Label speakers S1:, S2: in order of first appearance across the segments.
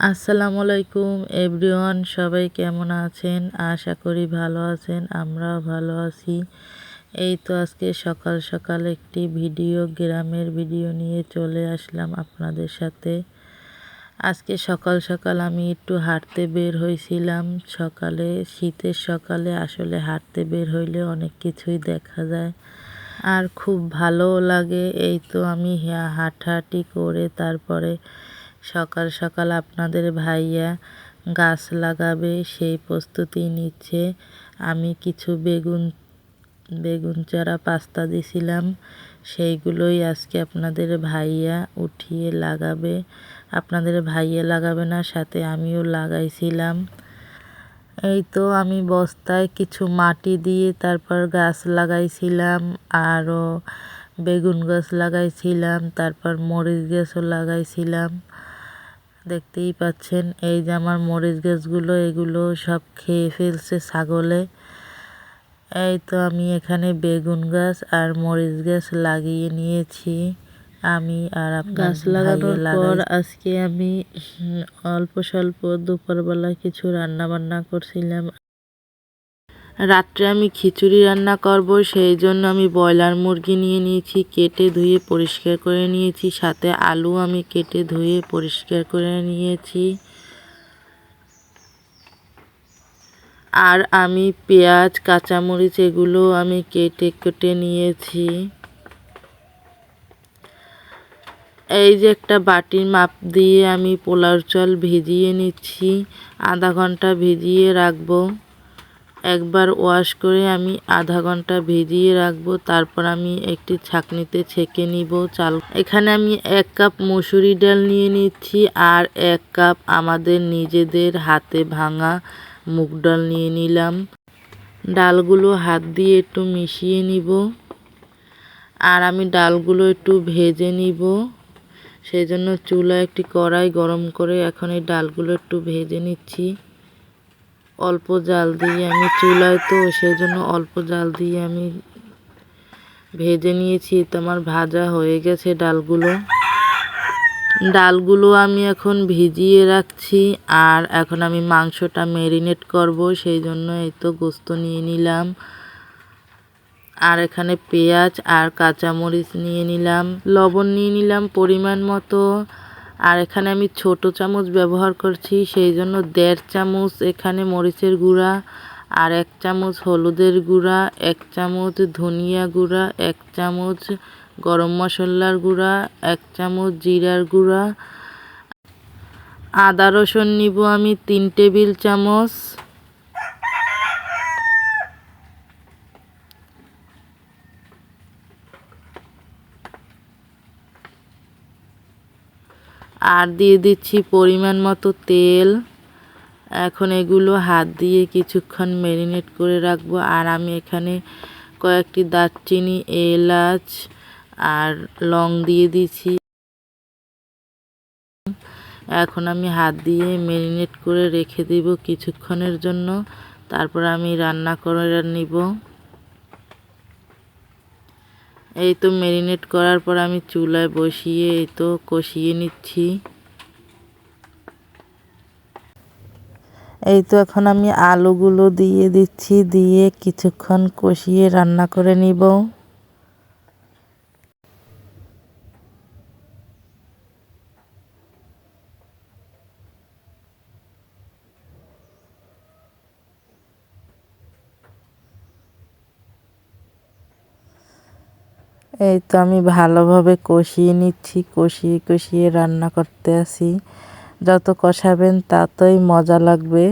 S1: আসসালামু আলাইকুম, এভরিওয়ান সবাই কেমন আছেন? আশা করি ভালো আছেন, আমরাও ভালো আছি। এই তো আজকে সকাল সকাল একটি ভিডিও, গ্রামের ভিডিও নিয়ে চলে আসলাম আপনাদের সাথে। আজকে সকাল সকাল আমি একটু হাঁটতে বের হয়েছিলাম। সকালে, শীতের সকালে আসলে হাঁটতে বের হইলে অনেক কিছুই দেখা যায়। আর খুব ভালোও লাগে। এই তো আমি হাঁটাহাঁটি করে তারপরে সকাল সকাল আপনাদের ভাইয়া গাছ লাগাবে, সেই প্রস্তুতি নিচ্ছে। আমি কিছু বেগুন বেগুন চারা পাস্তা দিছিলাম, সেইগুলোই আজকে আপনাদের ভাইয়া উঠিয়ে লাগাবে। আপনাদের ভাইয়া লাগাবে না, সাথে আমিও লাগাইছিলাম। এই তো আমি বস্তায় কিছু মাটি দিয়ে তারপর গাছ লাগাইছিলাম, আরও বেগুন গাছ লাগাইছিলাম, তারপর মরিচ গাছও লাগাইছিলাম। দেখতেই পাচ্ছেন এই যে আমার মরিচ গাছগুলো এগুলো সব খেয়ে ফেলছে ছাগলে। এই তো আমি এখানে বেগুন গাছ আর মরিচ গাছ লাগিয়ে নিয়েছি। আমি আর গাছ লাগানোর পর আজকে আমি অল্প স্বল্প দুপুরবেলা কিছু রান্না বান্না করছিলাম। রাত্রে আমি খিচুড়ি রান্না করব, সেই জন্য আমি ব্রয়লার মুরগি নিয়ে নিয়েছি, কেটে ধুয়ে পরিষ্কার করে নিয়েছি, সাথে আলু আমি কেটে ধুয়ে পরিষ্কার করে নিয়েছি। আর আমি পেঁয়াজ, কাঁচামরিচ এগুলো আমি কেটে কেটে নিয়েছি। এই যে একটা বাটির মাপ দিয়ে আমি পোলার চাল ভিজিয়ে নিচ্ছি, আধা ঘণ্টা ভিজিয়ে রাখব। একবার ওয়াশ করে আমি আধা ঘণ্টা ভিজিয়ে রাখব। তারপর আমি একটি ছাকনিতে ছেঁকে নিব চাল। এখানে আমি এক কাপ মসুরি ডাল নিয়ে নিচ্ছি আর এক কাপ আমাদের নিজেদের হাতে ভাঙা মুগ ডাল নিয়ে নিলাম। ডালগুলো হাত দিয়ে একটু মিশিয়ে নিব। আর আমি ডালগুলো একটু ভেজে নিব। সেই জন্য চুলা একটি কড়াই গরম করে এখন এই ডালগুলো একটু ভেজে নিচ্ছি। অল্প জাল দিয়ে আমি চুলায় তো সেই জন্য অল্প জাল দিয়ে আমি ভেজে নিয়েছি। তো আমার ভাজা হয়ে গেছে ডালগুলো। ডালগুলো আমি এখন ভিজিয়ে রাখছি আর এখন আমি মাংসটা ম্যারিনেট করব সেই জন্য এই তো গোস্ত নিয়ে নিলাম। আর এখানে পেঁয়াজ আর কাঁচামরিচ নিয়ে নিলাম। লবণ নিয়ে নিলাম পরিমাণ মতো। আর এখানে আমি ছোট চামচ ব্যবহার করছি, সেই জন্য দেড় চামচ এখানে মরিচের গুঁড়া, আর এক চামচ হলুদের গুঁড়া, এক চামচ ধনিয়া গুঁড়া, এক চামচ গরম মশলার গুঁড়া, এক চামচ জিরার গুঁড়া। আদা রসুন নিব আমি তিন টেবিল চামচ। আর দিয়ে দিচ্ছি পরিমাণ মতো তেল। এখন এগুলো হাত দিয়ে কিছুক্ষণ ম্যারিনেট করে রাখব। আর আমি এখানে কয়েকটি দারচিনি, এলাচ আর লং দিয়ে দিচ্ছি। এখন আমি হাত দিয়ে ম্যারিনেট করে রেখে দিব কিছুক্ষণের জন্য। তারপর আমি রান্না করে নিব। এই তো ম্যারিনেট করার পর আমি চুলায় বসিয়ে এই তো কষিয়ে নিচ্ছি। এই তো এখন আমি আলুগুলো দিয়ে দিচ্ছি, দিয়ে কিছুক্ষণ কষিয়ে রান্না করে নিব। এই তো আমি ভালোভাবে কষিয়ে নিচ্ছি, কষিয়ে কষিয়ে রান্না করতে আসি যত কষাবেন ততই মজা লাগবে।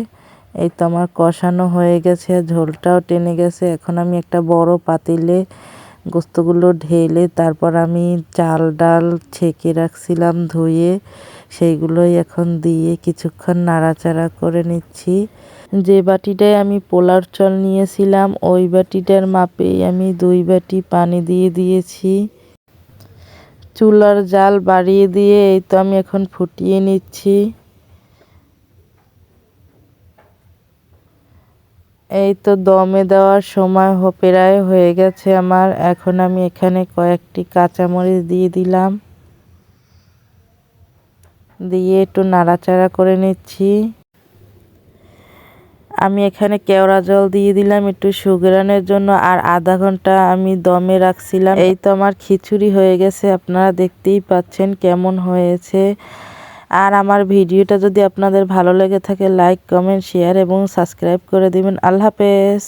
S1: এই তো আমার কষানো হয়ে গেছে, ঝোলটাও টেনে গেছে। এখন আমি একটা বড় পাতিলে গোস্তগুলো ঢেলে তারপর আমি চাল ডাল ছেঁকে রাখছিলাম ধুয়ে। সেইগুলোই এখন দিয়ে কিছুক্ষণ নাড়াচাড়া করে নিচ্ছি। যে বাটিটায় আমি পোলার চল নিয়েছিলাম, ওই বাটিটার মাপেই আমি দুই বাটি পানি দিয়ে দিয়েছি। চুলার জাল বাড়িয়ে দিয়ে এই তো আমি এখন ফুটিয়ে নিচ্ছি। এই তো দমে দেওয়ার সময় প্রায় হয়ে গেছে আমার। এখন আমি এখানে কয়েকটি কাঁচামরিচ দিয়ে দিলাম। দিয়ে একটু নাড়াচাড়া করে নিচ্ছি। আমি এখানে কেওড়া জল দিয়ে দিলাম একটু সুগ্রানের জন্য, আর আধা ঘণ্টা আমি দমে রাখছিলাম। এই তো আমার খিচুড়ি হয়ে গেছে, আপনারা দেখতেই পাচ্ছেন কেমন হয়েছে। আর আমার ভিডিওটা যদি আপনাদের ভালো লেগে থাকে লাইক কমেন্ট শেয়ার এবং সাবস্ক্রাইব করে দিবেন। আল্লাহ হাফেজ।